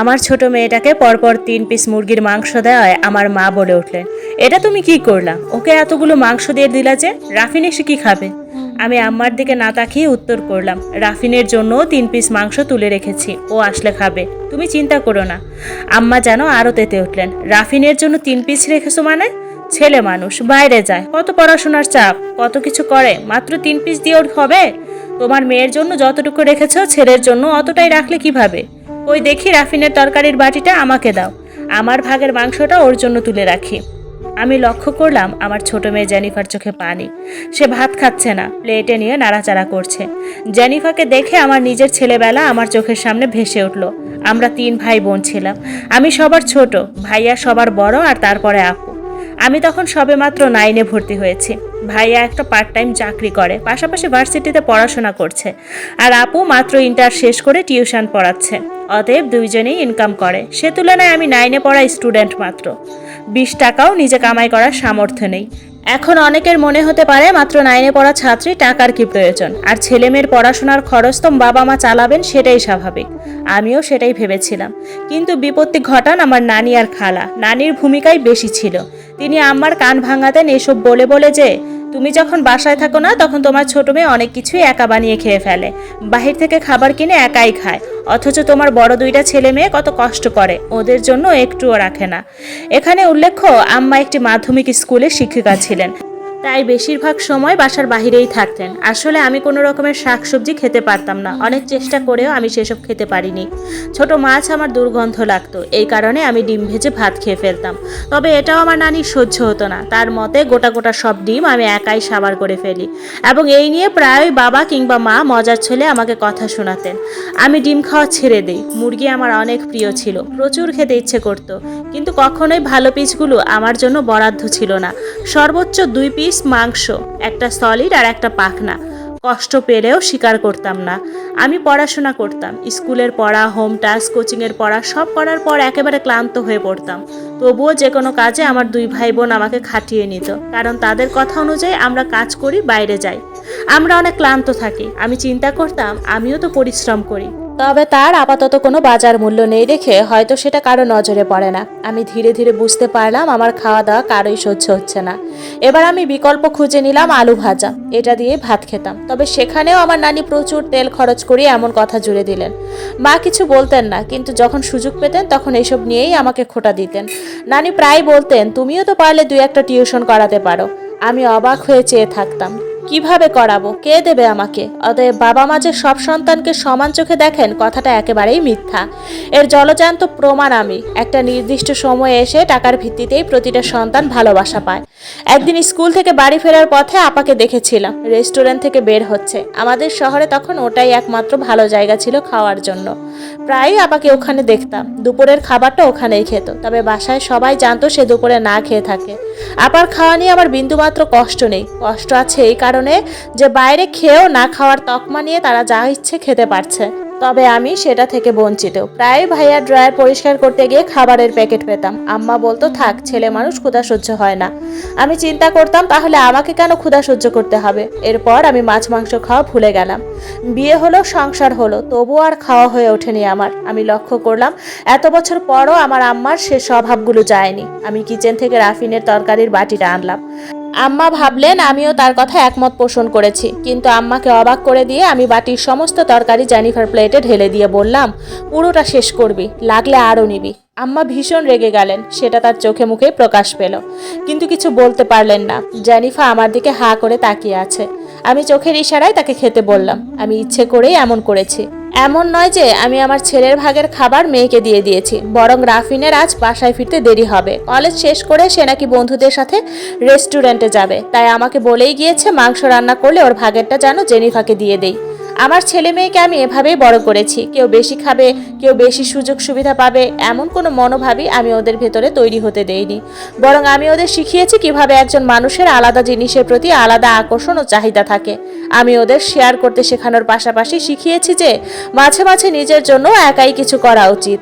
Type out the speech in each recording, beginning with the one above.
আমার ছোট মেয়েটাকে পরপর তিন পিস মুরগির মাংস দেওয়ায় আমার মা বলে উঠলেন, এটা তুমি কি করলা? ওকে এতগুলো মাংস দিয়ে দিলা যে রাফিন এসে কি খাবে? আমি আম্মার দিকে না তাকিয়ে উত্তর করলাম, রাফিনের জন্য তিন পিস মাংস তুলে রেখেছি, ও আসলে খাবে, তুমি চিন্তা করো না। আম্মা যেন আরও তেতে উঠলেন, রাফিনের জন্য তিন পিস রেখেছো মানে? ছেলে মানুষ, বাইরে যায়, কত পড়াশোনার চাপ, কত কিছু করে, মাত্র তিন পিস দিয়ে ওর হবে? তোমার মেয়ের জন্য যতটুকু রেখেছ, ছেলের জন্য অতটাই রাখলে কীভাবে? ওই দেখি রাফিনের তরকারির বাটিটা আমাকে দাও। আমার ভাগের মাংসটা ওর জন্য তুলে রাখি। আমি লক্ষ্য করলাম আমার ছোট মেয়ে জেনিফার চোখে পানি। সে ভাত খাচ্ছে না, প্লেটে নিয়ে নাড়াচাড়া করছে। জেনিফাকে দেখে আমার নিজের ছেলেবেলা আমার চোখের সামনে ভেসে উঠল। আমরা তিন ভাই বোন ছিলাম। আমি সবার ছোট, ভাইয়া সবার বড় আর তারপরে আপু। আমি তখন সবে মাত্র নাইনে ভর্তি হয়েছি। ভাইয়া একটা পার্ট টাইম চাকরি করে, পাশাপাশি ভার্সিটিতে পড়াশোনা করছে। আর আপু মাত্র ইন্টার শেষ করে টিউশন পড়াচ্ছে। অতএব দুইজনেই ইনকাম করে। সে তুলনায় আমি নাইনে পড়া স্টুডেন্ট মাত্র। বিশ টাকাও নিজে কামাই করার সামর্থ্য নেই। এখন অনেকের মনে হতে পারে মাত্র নাইনে পড়া ছাত্রী টাকার কি প্রয়োজন। আর ছেলেমেয়ের পড়াশোনার খরচ তো বাবা মা চালাবেন সেটাই স্বাভাবিক। আমিও সেটাই ভেবেছিলাম। কিন্তু বিপত্তি ঘটান আমার নানি আর খালা। নানির ভূমিকাই বেশি ছিল। তিনি আমার কান ভাঙাতেন এসব বলে বলে যে, তুমি যখন বাসায় থাকো না, তখন তোমার ছোট মেয়ে অনেক কিছুই একা বানিয়ে খেয়ে ফেলে। বাহির থেকে খাবার কিনে একাই খায়। অথচ তোমার বড় দুইটা ছেলে মেয়ে কত কষ্ট করে, ওদের জন্য একটুও রাখে না। এখানে উল্লেখ্য, আম্মা একটি মাধ্যমিক স্কুলে শিক্ষিকা ছিলেন। তাই বেশিরভাগ সময় বাসার বাহিরেই থাকতেন। আসলে আমি কোনো রকমের শাকসবজি খেতে পারতাম না। অনেক চেষ্টা করেও আমি সেসব খেতে পারিনি। ছোট মাছ আমার দুর্গন্ধ লাগতো। এই কারণে আমি ডিম ভেজে ভাত খেয়ে ফেলতাম। তবে এটাও আমার নানির সহ্য হতো না। তার মতে গোটা গোটা সব ডিম আমি একাই সাবার করে ফেলি। এবং এই নিয়ে প্রায় বাবা কিংবা মা মজার ছেলে আমাকে কথা শোনাতেন। আমি ডিম খাওয়া ছেড়ে দিই। মুরগি আমার অনেক প্রিয় ছিল। প্রচুর খেতে ইচ্ছে করতো। কিন্তু কখনোই ভালো পিসগুলো আমার জন্য বরাদ্দ ছিল না। সর্বোচ্চ দুই পিস মাংস একটা সলিড আর একটা পাখনা। কষ্ট পেলেও স্বীকার করতাম না। আমি পড়াশোনা করতাম। স্কুলের পড়া হোম টাস্ক কোচিংয়ের পড়া, সব করার পর একেবারে ক্লান্ত হয়ে পড়তাম। তবুও যে কোনো কাজে আমার দুই ভাই বোন আমাকে খাটিয়ে নিত। কারণ তাদের কথা অনুযায়ী আমরা কাজ করি, বাইরে যাই। আমরা অনেক ক্লান্ত থাকি। আমি চিন্তা করতাম, আমিও তো পরিশ্রম করি। তবে তার আপাতত কোনো বাজার মূল্য নেই দেখে হয়তো সেটা কারও নজরে পড়ে না। আমি ধীরে ধীরে বুঝতে পারলাম আমার খাওয়া দাওয়া কারোই সহ্য হচ্ছে না। এবার আমি বিকল্প খুঁজে নিলাম আলু ভাজা। এটা দিয়ে ভাত খেতাম। তবে সেখানেও আমার নানি প্রচুর তেল খরচ করিয়ে এমন কথা জুড়ে দিলেন। মা কিছু বলতেন না, কিন্তু যখন সুযোগ পেতেন তখন এসব নিয়েই আমাকে খোটা দিতেন। নানি প্রায় বলতেন, তুমিও তো পারলে দুই একটা টিউশন করাতে পারো। আমি অবাক হয়ে চেয়ে থাকতাম। কীভাবে করাবো? কে দেবে আমাকে? অতএব বাবা মা যে সব সন্তানকে সমান চোখে দেখেন, কথাটা একেবারেই মিথ্যা। এর জলজান্ত প্রমাণ আমি। একটা নির্দিষ্ট সময়ে এসে টাকার ভিত্তিতেই প্রতিটা সন্তান ভালোবাসা পায়। একদিন স্কুল থেকে বাড়ি ফেরার পথে আপাকে দেখেছিলাম। রেস্টুরেন্ট থেকে বের হচ্ছে। আমাদের শহরে তখন ওটাই একমাত্র ভালো জায়গা ছিল খাওয়ার জন্য। প্রায়ই আপাকে ওখানে দেখতাম। দুপুরের খাবারটা ওখানেই খেত। তবে বাসায় সবাই জানতো সে দুপুরে না খেয়ে থাকে। আপার খাওয়া নিয়ে আমার বিন্দুমাত্র কষ্ট নেই। কষ্ট আছে এই কারণে যে বাইরে খেয়েও না খাওয়ার তকমা নিয়ে তারা যা ইচ্ছে খেতে পারছে। তবে আমি সেটা থেকে বঞ্চিত। প্রায় ভাইয়ার ড্রয়ার পরিষ্কার করতে গিয়ে খাবারের প্যাকেট পেতাম। আম্মা বলতো, থাক, ছেলে মানুষ ক্ষুধা সহ্য হয় না। আমি চিন্তা করতাম, তাহলে আমাকে কেন ক্ষুধা সহ্য করতে হবে? এরপর আমি মাছ, মাংস খাওয়া ভুলে গেলাম। বিয়ে হলো, সংসার হলো, তবু আর খাওয়া হয়ে ওঠেনি আমার। আমি লক্ষ্য করলাম, এত বছর পরও আমার আম্মার সে স্বভাবগুলো যায়নি। আমি কিচেন থেকে রাফিনের তরকারির বাটিটা আনলাম। আম্মা ভাবলেন, আমিও তার কথা একমত পোষণ করেছি। কিন্তু আম্মাকে অবাক করে দিয়ে আমি বাটির সমস্ত তরকারি জেনিফার প্লেটে ঢেলে দিয়ে বললাম, পুরোটা শেষ করবি, লাগলে আরও নিবি। আম্মা ভীষণ রেগে গেলেন, সেটা তার চোখে মুখে প্রকাশ পেল। কিন্তু কিছু বলতে পারলেন না। জেনিফা আমার দিকে হা করে তাকিয়ে আছে। আমি চোখের ইশারায় তাকে খেতে বললাম, আমি ইচ্ছে করেই এমন করেছি। এমন নয় যে আমি আমার ছেলের ভাগের খাবার মেয়েকে দিয়ে দিয়েছি, বরং রাফিনের আজ বাসায় ফিরতে দেরি হবে। কলেজ শেষ করে সে নাকি বন্ধুদের সাথে রেস্টুরেন্টে যাবে, তাই আমাকে বলেই গিয়েছে মাংস রান্না করলে ওর ভাগেরটা যেন জেনিফাকে দিয়ে দেই। আমার ছেলে মেয়েকে আমি এভাবেই বড় করেছি। কেউ বেশি খাবে, কেউ বেশি সুযোগ সুবিধা পাবে, এমন কোনো মনোভাবই আমি ওদের ভেতরে তৈরি হতে দেইনি। বরং আমি ওদের শিখিয়েছি কীভাবে একজন মানুষের আলাদা জিনিসের প্রতি আলাদা আকর্ষণ ও চাহিদা থাকে। আমি ওদের শেয়ার করতে শেখানোর পাশাপাশি শিখিয়েছি যে মাঝে মাঝে নিজের জন্য একাই কিছু করা উচিত।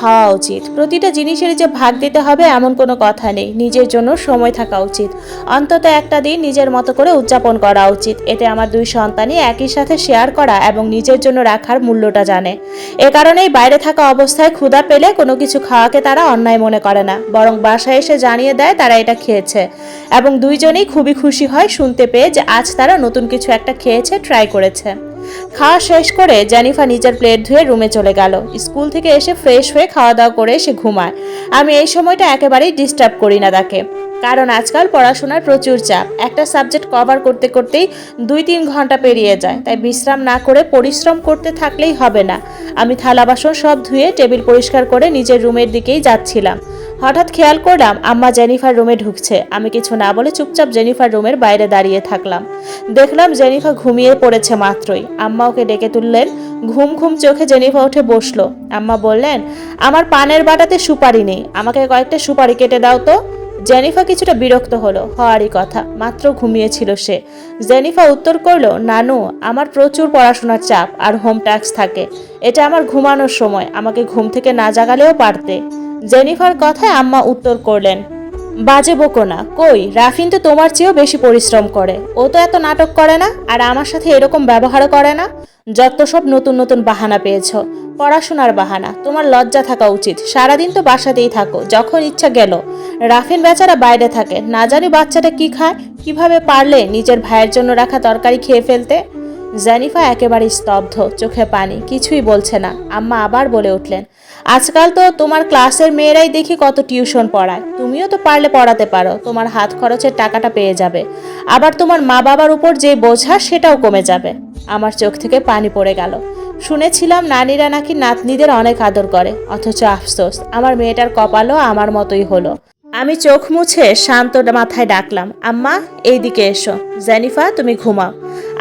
খাওয়া উচিত। প্রতিটা জিনিসের যে ভাগ দিতে হবে এমন কোনো কথা নেই। নিজের জন্য সময় থাকা উচিত। অন্তত একটা দিন নিজের মতো করে উদযাপন করা উচিত। এতে আমার দুই সন্তানই একই সাথে শেয়ার করা এবং নিজের জন্য রাখার মূল্যটা জানে। এ কারণেই বাইরে থাকা অবস্থায় ক্ষুধা পেলে কোনো কিছু খাওয়াকে তারা অন্যায় মনে করে না। বরং বাসায় এসে জানিয়ে দেয় তারা এটা খেয়েছে। এবং দুইজনেই খুবই খুশি হয় শুনতে পেয়ে যে আজ তারা নতুন কিছু একটা খেয়েছে ট্রাই করেছে। খাওয়া শেষ করে জেনিফা নিজের প্লেট ধুয়ে রুমে চলে গেল। স্কুল থেকে এসে ফ্রেশ হয়ে খাওয়া দাওয়া করে সে ঘুমায়। আমি এই সময়টা একেবারেই ডিস্টার্ব করি না তাকে। কারণ আজকাল পড়াশোনার প্রচুর চাপ। একটা সাবজেক্ট কভার করতে করতেই দুই তিন ঘণ্টা পেরিয়ে যায়। তাই বিশ্রাম না করে পরিশ্রম করতে থাকলেই হবে না। আমি থালা বাসন সব ধুয়ে টেবিল পরিষ্কার করে নিজের রুমের দিকেই যাচ্ছিলাম। হঠাৎ খেয়াল করলাম আম্মা জেনিফার রুমে ঢুকছে। আমি কিছু না বলে চুপচাপ জেনিফার রুমের বাইরে দাঁড়িয়ে থাকলাম। দেখলাম জেনিফা ঘুমিয়ে পড়েছে মাত্রই। আম্মা ওকে ডেকে তুললেন। ঘুম ঘুম চোখে জেনিফা উঠে বসল। আম্মা বললেন, আমার পানের বাটাতে সুপারি নেই। আমাকে কয়েকটা সুপারি কেটে দাও তো। জেনিফা কিছুটা বিরক্ত হলো, হওয়ারই কথা। মাত্র ঘুমিয়েছিল সে। জেনিফা উত্তর করল, নানু, আমার প্রচুর পড়াশোনার চাপ আর হোম ট্যাক্স থাকে। এটা আমার ঘুমানোর সময়। আমাকে ঘুম থেকে না জাগালেও পারতে। জেনিফার কথায় আম্মা উত্তর করলেন বাজে বকো না। কই, রাফিন তো তোমার চেয়েও বেশি পরিশ্রম করে। ও তো এত নাটক করে না, আর আমার সাথে এরকম ব্যবহারও করে না। যত সব নতুন নতুন বাহানা পেয়েছ, পড়াশোনার বাহানা, তোমার লজ্জা থাকা উচিত। সারাদিন তো বাসাতেই থাকো, যখন ইচ্ছা গেল। রাফিন বেচারা বাইরে থাকে, না জানি বাচ্চাটা কি খায়, কীভাবে পারলে নিজের ভাইয়ের জন্য রাখা তরকারি খেয়ে ফেলতে? জানিফা একেবারে স্তব্ধ, চোখে পানি, কিছুই বলছে না। আম্মা আবার বলে উঠলেন, আজকাল তো তোমার ক্লাসের মেয়েরাই দেখি কত টিউশন পড়ায়। তুমিও তো পারলে পড়াতে পারো, তোমার হাত খরচের টাকাটা পেয়ে যাবে। আবার তোমার মা বাবার উপর যে বোঝা, সেটাও কমে যাবে। আমার চোখ থেকে পানি পড়ে গেল। শুনেছিলাম নানিরা নাকি নাতনিদের অনেক আদর করে, অথচ আফসোস, আমার মেয়েটার কপালও আমার মতোই হলো। আমি চোখ মুছে শান্ত মাথায় ডাকলাম, আম্মা, এইদিকে এসো। জেনিফা, তুমি ঘুমাও।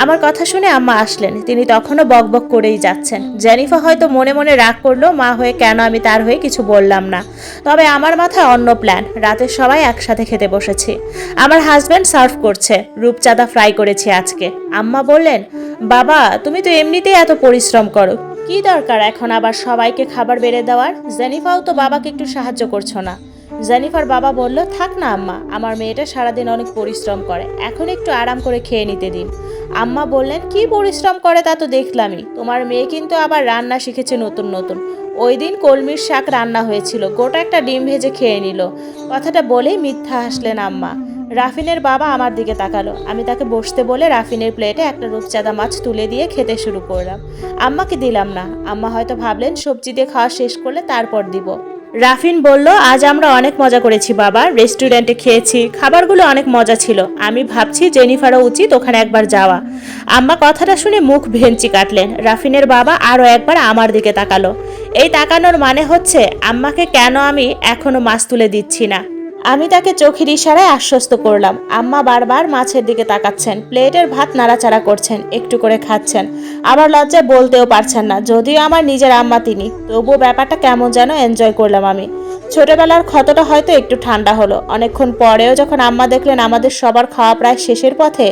আমার কথা শুনে আম্মা আসলেন। তিনি তখনও বকবক করেই যাচ্ছেন। জেনিফা হয়তো মনে মনে রাগ করল, মা হয়ে কেন আমি তার হয়ে কিছু বললাম না? তবে আমার মাথায় অন্য প্ল্যান। রাতে সবাই একসাথে খেতে বসেছি। আমার হাজব্যান্ড সার্ভ করছে। রূপচাঁদা ফ্রাই করেছি আজকে। আম্মা বললেন, বাবা, তুমি তো এমনিতেই এত পরিশ্রম করো। কি দরকার এখন আবার সবাইকে খাবার বেড়ে দেওয়ার? জেনিফাও তো বাবাকে একটু সাহায্য করছ না। জেনিফার বাবা বলল, থাক না আম্মা, আমার মেয়েটা সারাদিন অনেক পরিশ্রম করে। এখন একটু আরাম করে খেয়ে নিতে দিন। আম্মা বললেন, কি পরিশ্রম করে তা তো দেখলামই। তোমার মেয়ে কিন্তু আবার রান্না শিখেছে নতুন নতুন। ওই দিন কলমির শাক রান্না হয়েছিল, গোটা একটা ডিম ভেজে খেয়ে নিল। কথাটা বলেই মিথ্যা হাসলেন আম্মা। রাফিনের বাবা আমার দিকে তাকালো। আমি তাকে বসতে বলে রাফিনের প্লেটে একটা রূপচাঁদা মাছ তুলে দিয়ে খেতে শুরু করলাম। আম্মাকে দিলাম না। আম্মা হয়তো ভাবলেন, সবজি দিয়ে খাওয়া শেষ করলে তারপর দিব। রাফিন বলল, আজ আমরা অনেক মজা করেছি, বাবা। রেস্টুরেন্টে খেয়েছি, খাবারগুলো অনেক মজা ছিল। আমি ভাবছি জেনিফারও উচিত ওখানে একবার যাওয়া। আম্মা কথাটা শুনে মুখ ভেঞ্চি কাটলেন। রাফিনের বাবা আরও একবার আমার দিকে তাকালো। এই তাকানোর মানে হচ্ছে, আম্মাকে কেন আমি এখনও মাছ তুলে দিচ্ছি না? আমি তাকে চোখের ইশারায় আশ্বস্ত করলাম। আম্মা বারবার মাছের দিকে তাকাচ্ছেন। প্লেটের ভাত নাড়াচাড়া করছেন, একটু করে খাচ্ছেন। আবার লজ্জায় বলতেও পারছেন না, যদিও আমার নিজের আম্মা তিনি। তবুও ব্যাপারটা কেমন যেন এনজয় করলাম আমি। ছোটবেলার ক্ষতটা হয়তো একটু ঠান্ডা হলো। অনেকক্ষণ পরেও যখন আম্মা দেখলেন আমাদের সবার খাওয়া প্রায় শেষের পথে,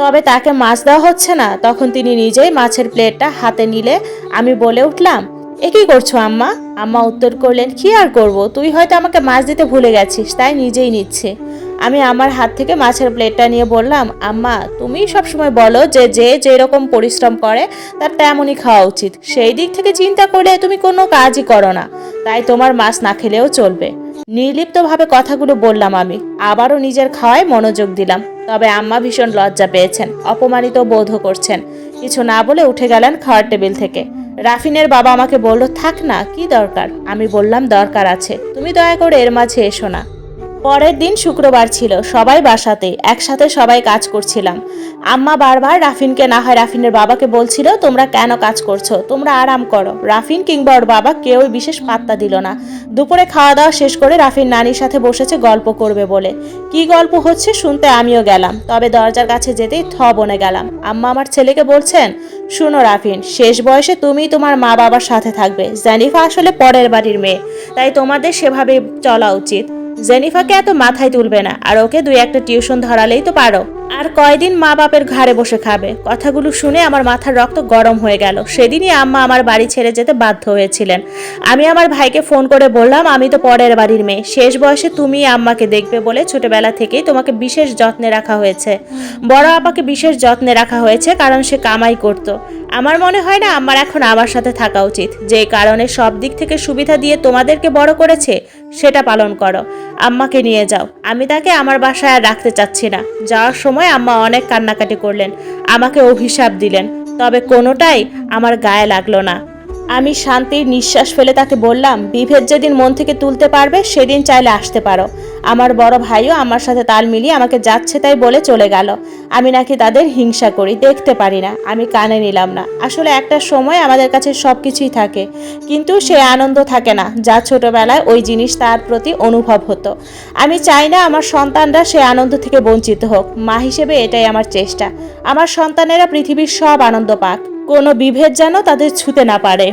তবে তাকে মাছ দেওয়া হচ্ছে না, তখন তিনি নিজেই মাছের প্লেটটা হাতে নিলে আমি বলে উঠলাম এ কি করছ, আম্মা? আম্মা উত্তর করলেন, কি আর করব? তুই হয়তো আমাকে মাছ দিতে ভুলে গেছিস, তাই নিজেই নিচ্ছে। আমি আমার হাত থেকে মাছের প্লেটটা নিয়ে বললাম, আম্মা, তুমি সবসময় বলো যে যে যেরকম পরিশ্রম করে, তার তেমনই খাওয়া উচিত। সেই দিক থেকে চিন্তা করলে তুমি কোনো কাজই করো না, তাই তোমার মাছ না খেলেও চলবে। নির্লিপ্তভাবে কথাগুলো বললাম আমি, আবারও নিজের খাওয়ায় মনোযোগ দিলাম। তবে আম্মা ভীষণ লজ্জা পেয়েছেন, অপমানিত বোধও করছেন। কিছু না বলে উঠে গেলেন খাওয়ার টেবিল থেকে। রাফিনের বাবা আমাকে বলল, থাক না, কি দরকার? আমি বললাম, দরকার আছে। তুমি দয়া করে এর মাঝে এসো না। পরের দিন শুক্রবার ছিল, সবাই বাসাতে, একসাথে সবাই কাজ করছিলাম। আম্মা বারবার রাফিনকে, না হয় রাফিনের বাবাকে বলছিল, তোমরা কেন কাজ করছ? তোমরা আরাম করো। রাফিন কিংবা ওর বাবা কেউই বিশেষ পাত্তা দিল না। দুপুরে খাওয়া দাওয়া শেষ করে রাফিন নানির সাথে বসেছে গল্প করবে বলে। কি গল্প হচ্ছে শুনতে আমিও গেলাম, তবে দরজার কাছে যেতেই থ বনে গেলাম। আম্মা আমার ছেলেকে বলছেন শুনো রাফিন, শেষ বয়সে তুমি তোমার মা বাবার সাথে থাকবে। জানিফা আসলে পরের বাড়ির মেয়ে। তাই তোমাদের সেভাবে চলা উচিত। জেনিফাকে এত মাথায় তুলবে না, আর ওকে দুই একটা টিউশন ধরালেই তো পারো। আর কয়দিন মা বাপের ঘাড়ে বসে খাবে? কথাগুলো শুনে আমার মাথার রক্ত গরম হয়ে গেল। সেদিনই আম্মা আমার বাড়ি ছেড়ে যেতে বাধ্য হয়েছিলেন। আমি আমার ভাইকে ফোন করে বললাম, আমি তো পরের বাড়ির মেয়ে। শেষ বয়সে তুমি আম্মাকে দেখবে বলে ছোটবেলা থেকেই তোমাকে বিশেষ যত্নে রাখা হয়েছে। বড় আপাকে বিশেষ যত্নে রাখা হয়েছে কারণ সে কামাই করত। আমার মনে হয় না আমার এখন আমার সাথে থাকা উচিত। যে কারণে সব দিক থেকে সুবিধা দিয়ে তোমাদেরকে বড় করেছে সেটা পালন করো। আম্মাকে নিয়ে যাও। আমি তাকে আমার বাসায় আর রাখতে চাচ্ছি না। যাওয়ার সময় আম্মা অনেক কান্নাকাটি করলেন। আমাকে অভিশাপ দিলেন। তবে কোনোটাই আমার গায়ে লাগল না। আমি শান্তির নিঃশ্বাস ফেলে তাকে বললাম, বিভেদ যেদিন মন থেকে তুলতে পারবে, সেদিন চাইলে আসতে পারো। আমার বড় ভাইও আমার সাথে তাল মিলিয়ে আমাকে যাচ্ছে তাই বলে চলে গেল। আমি নাকি তাদের হিংসা করি, দেখতে পারি না। আমি কানে নিলাম না। আসলে একটা সময় আমাদের কাছে সব কিছুই থাকে, কিন্তু সে আনন্দ থাকে না, যা ছোটবেলায় ওই জিনিস তার প্রতি অনুভব হতো। আমি চাই না আমার সন্তানরা সে আনন্দ থেকে বঞ্চিত হোক। মা হিসেবে এটাই আমার চেষ্টা। আমার সন্তানেরা পৃথিবীর সব আনন্দ পাক। কোনো বিভেদ যেন তাদের ছুতে না পারে।